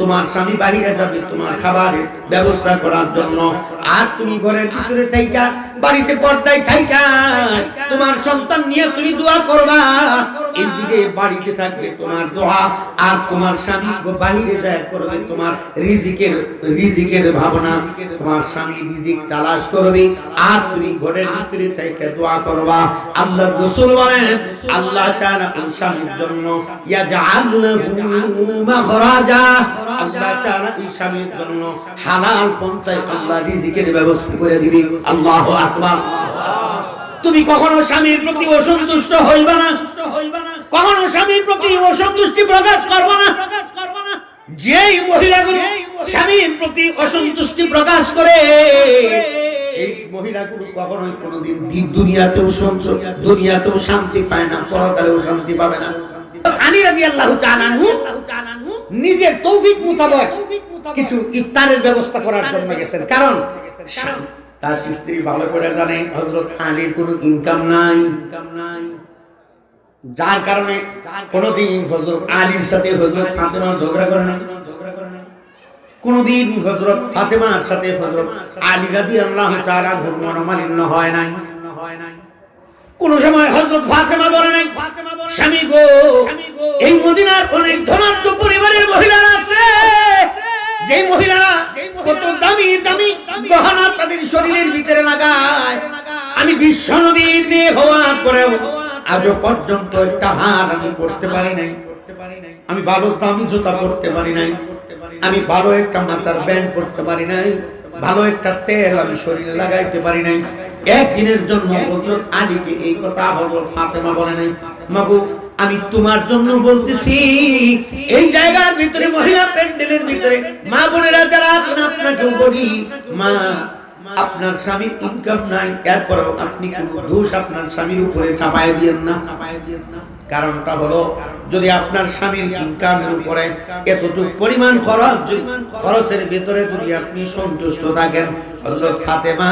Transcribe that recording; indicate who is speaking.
Speaker 1: তোমার স্বামী বাহিরে যাবে, তোমার খাবারের ব্যবস্থা করার জন্য। আর তুমি ঘরের ভিতরে থাইকা, বাড়িতে পর্দায় থাইকা, তোমার সন্তান নিয়ে তুমি দোয়া করবা। বাড়িতে তোমার দোয়া, আর তোমার স্বামী বাহিরে যায় করবে, তোমার রিজিকের রিজিকের ভাবনা। তোমার স্বামী রিজিক তালাশ করবে, আর তুমি ঘরের ভিতরে থেকে দোয়া করবা। আল্লাহ বলেন, আল্লাহ স্বামীর জন্য আল্লাহ স্বামীর জন্য হালাল পন্থায় আল্লাহ রিজিকের ব্যবস্থা করে দিবে। আল্লাহু আকবার। তুমি কখনো স্বামীর প্রতি অসন্তুষ্ট হইবা না। কখনো স্বামীর প্রতি অসন্তুষ্টি প্রকাশ করবা না। যেই মহিলাগুলো স্বামীর প্রতি অসন্তুষ্টি প্রকাশ করে এই মহিলাগুলো কখনোই কোনোদিন দুনিয়াতেও সঞ্চ দুনিয়াতেও শান্তি পায় না পরকালেও শান্তি পাবে না। আলী রাদিয়াল্লাহু তাআলা নিজের তৌফিক মোতাবেক কিছু ইফতারের ব্যবস্থা করার জন্য গেছেন। কারণ তার স্ত্রী ভালো করে জানে হযরত আলীর কোনো ইনকাম নাই। ইনকাম নাই। যার কারণে কোনদিন হযরত আলীর সাথে হযরত ফাতেমা ঝগড়া করে না কোনদিন হযরত ফাতেমার সাথে হযরত আলী রাদিয়াল্লাহু তাআলা ঘুর মনোমালিন্য হয় নাই। কোন সময় হযরত ফাতেমা বলে নাই, স্বামী গো, এই মদিনার অনেক ধনাঢ্য পরিবারের মহিলারা আছে। যে মহিলারা কত দামি দামি গহনা তাদের শরীরের ভিতরে লাগায়। আমি বিশ্ব নবীর মেয়ে হওয়ার পরেও আজও পর্যন্ত একটা হার আমি পড়তে পারি নাই। আমি ভালো দামি জুতা পড়তে পারি নাই। আমি ভালো একটা মাথার ব্যান্ড পড়তে পারি নাই। ভালো একটা তেল আমি শরীরে লাগাইতে পারি নাই। একদিনের জন্য আলীকে এই কথা হযরত ফাতেমা বলে নাই। মাগো, আমি তোমার জন্য বলতেছি, এই জায়গার ভিতরে মহিলা প্যান্ডেলের ভিতরে মা বোনেরা যারা আছেন, আপনাকেও বলি, মা আপনার স্বামীর ইনকাম নাই, এরপরেও আপনি কোন দোষ আপনার স্বামীর উপরে চাপায় দিয়েন না। চাপায় দিয়েন না কারণটা হলো, যদি আপনার স্বামীর ইনকামের উপরে এতটুকু পরিমাণ খরচ খরচের ভিতরে যদি আপনি সন্তুষ্ট থাকেন খাতে ফাতেমা